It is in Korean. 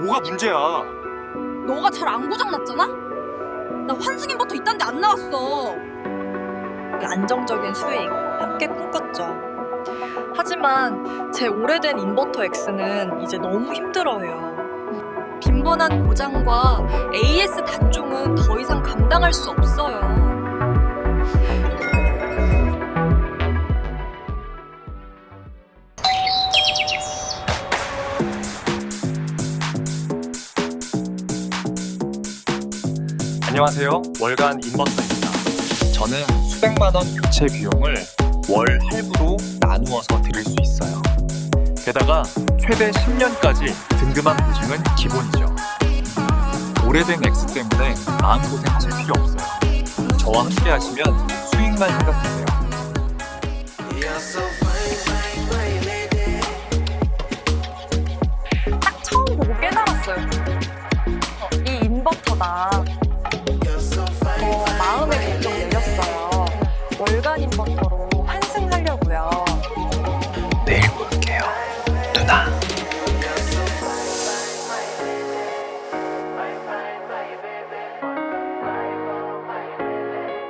뭐가 문제야? 너가 잘 안 고장났잖아? 나 환승인버터 이딴 데 안 나왔어. 안정적인 수익 함께 꿈꿨죠. 하지만 제 오래된 인버터 X는 이제 너무 힘들어해요. 빈번한 고장과 AS 단종은 더 이상 감당할 수 없어요. 안녕하세요. 월간 인버터입니다. 저는 수백만 원 교체 비용을 월 할부로 나누어서 드릴 수 있어요. 게다가 최대 10년까지 등급한 보증은 기본이죠. 오래된 X 때문에 마음고생하실 필요 없어요. 저와 함께 하시면 수익만 생각하세요. 딱 처음 보고 깨달았어요. 어, 이 인버터다.